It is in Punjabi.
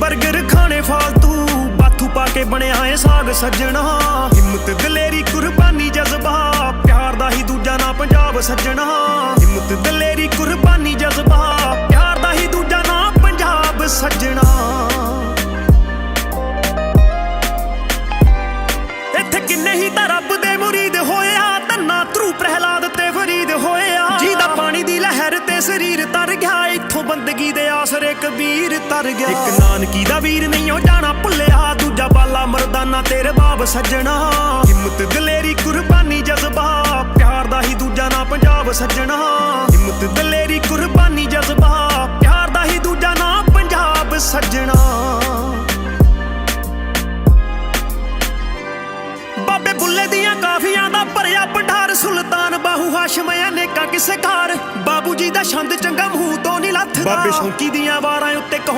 버ਗਰ ਖਾਣੇ ਫਾਲਤੂ, ਬਾਥੂ ਪਾ ਕੇ ਬਣਿਆ ਏ ਸਾਗ ਸੱਜਣਾ। ਹਿੰਮਤ ਦਲੇਰੀ, ਕੁਰਬਾਨੀ, ਜਜ਼ਬਾ, ਪਿਆਰ ਦਾ ਹੀ ਦੂਜਾ ਨਾ ਪੰਜਾਬ ਸੱਜਣਾ। ਹਿੰਮਤ ਦਲੇਰੀ, ਕੁਰਬਾਨੀ, ਜਜ਼ਬਾ, ਪਿਆਰ ਦਾ ਹੀ ਦੂਜਾ ਨਾ ਪੰਜਾਬ ਸੱਜਣਾ। ਇੱਥੇ ਕਿੰਨੇ ਹੀ ਤਰ੍ਹਾਂ ਬੰਦਗੀ ਦੇ ਆਸਰੇ ਕਬੀਰ ਤਰ ਗਿਆ। ਇੱਕ ਨਾਨਕੀ ਦਾ ਵੀਰ ਨਹੀਂ ਉਹ ਜਾਣਾ ਭੁੱਲਿਆ। ਦੂਜਾ ਬਾਲਾ ਮਰਦਾਨਾ ਤੇਰੇ ਬਾਬ ਸੱਜਣਾ। ਹਿੰਮਤ ਦਲੇਰੀ ਕੁਰਬਾਨੀ ਜਜ਼ਬਾ। ਪਿਆਰ ਦਾ ਹੀ ਦੂਜਾ ਨਾ ਪੰਜਾਬ ਸੱਜਣਾ। ਹਿੰਮਤ ਦਲੇਰੀ ਕੁਰਬਾਨੀ ਜਜ਼ਬਾ। ਪਿਆਰ ਦਾ ਹੀ ਦੂਜਾ ਨਾ ਪੰਜਾਬ ਸੱਜਣਾ। ਬਾਬੇ ਬੁੱਲੇ ਦੀਆਂ ਹਾਸ਼ਮ ਅਨੇਕਾਂ ਕਿਸੇ ਘਰ ਬਾਬੂ ਜੀ ਦਾ ਛੰਦ ਚੰਗਾ ਮੂੰਹ ਤੋਂ ਨਹੀਂ ਲੱਥਦਾ। ਬਾਬੇ ਸ਼ੌਂਕੀ ਦੀਆਂ ਵਾਰਾਂ ਉੱਤੇ ਕਹੋ